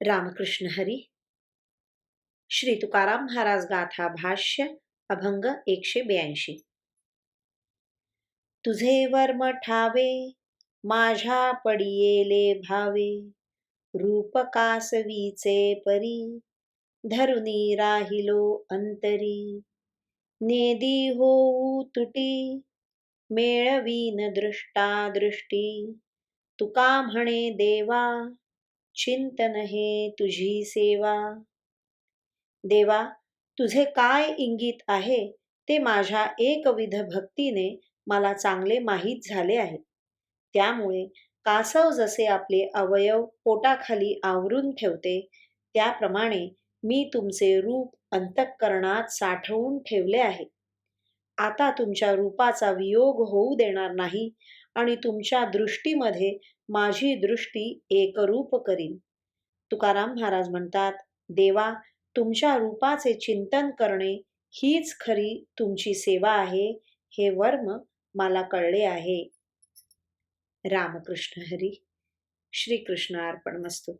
रामकृष्ण हरी। श्री तुकाराम महाराज गाथा भाष्य अभंग एकशे ब्याऐंशी। तुझे वर्म ठावे माझ्या पडियेले भावे रूप कासवीचे परी धरुनी राहिलो अंतरी। नेदी होऊ तुटी मेळवीन दृष्टा दृष्टी तुका म्हणे देवा चिंतन हे तुझी सेवा. देवा तुझे काय इंगित आहे ते माझ्या एकविध भक्तीने मला चांगले माहीत झाले आहे. त्यामुळे कासव जसे आपले अवयव पोटाखाली आवरून ठेवते त्याप्रमाणे मी तुमचे रूप अंतःकरणात साठवून ठेवले आहे. आता तुमच्या रूपाचा वियोग होऊ देणार नाही आणि तुमच्या दृष्टीमध्ये माझी दृष्टी एकरूप करीन. तुकाराम महाराज म्हणतात देवा तुमच्या रूपाचे चिंतन करणे हीच खरी तुमची सेवा आहे हे वर्म मला कळले आहे. रामकृष्ण हरी. श्रीकृष्ण अर्पण मस्तू